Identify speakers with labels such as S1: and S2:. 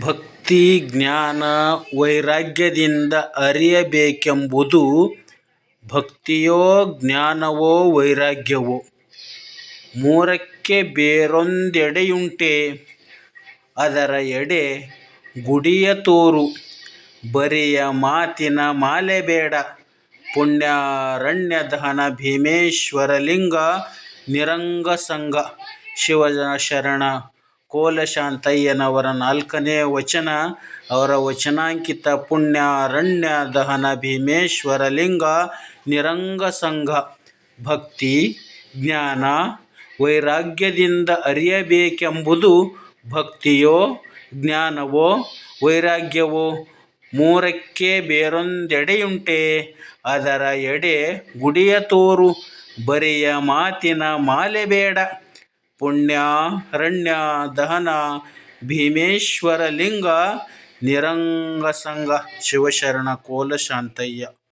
S1: ಭಕ್ತಿ, ಜ್ಞಾನ, ವೈರಾಗ್ಯದಿಂದ ಅರಿಯಬೇಕೆಂಬುದು ಭಕ್ತಿಯೋ ಜ್ಞಾನವೋ ವೈರಾಗ್ಯವೋ? ಮೂರಕ್ಕೆ ಬೇರೊಂದೆಡೆಯುಂಟೆ. ಅದರ ಎಡೆ ಗುಡಿಯ ತೋರು. ಬರಿಯ ಮಾತಿನ ಮಾಲೆ ಬೇಡ. ಪುಣ್ಯಾರಣ್ಯಧನ ಭೀಮೇಶ್ವರಲಿಂಗ ನಿರಂಗ ಲಿಂಗ ಶಿವಜನ ಶಿವಶರಣ ಕೋಲಶಾಂತಯ್ಯನವರ ನಾಲ್ಕನೇ ವಚನ, ಅವರ ವಚನಾಂಕಿತ ಪುಣ್ಯಾರಣ್ಯ, ದಹನ ಭೀಮೇಶ್ವರ ಲಿಂಗ, ನಿರಂಗ ಸಂಘ, ಭಕ್ತಿ, ಜ್ಞಾನ, ವೈರಾಗ್ಯದಿಂದ ಅರಿಯಬೇಕೆಂಬುದು ಭಕ್ತಿಯೋ ಜ್ಞಾನವೋ ವೈರಾಗ್ಯವೋ? ಮೂರಕ್ಕೆ ಬೇರೊಂದೆಡೆಯುಂಟೆ. ಅದರ ಎಡೆ ಗುಡಿಯ ತೋರು, ಬರಿಯ ಮಾತಿನ ಮಾಲೆ ಬೇಡ. ಪುಣ್ಯಾರಣ್ಯ ದಹನ ಭೀಮೇಶ್ವರ ಲಿಂಗ ನಿರಂಗಸಂಗ ಶಿವಶರಣ ಕೋಲಶಾಂತಯ್ಯ.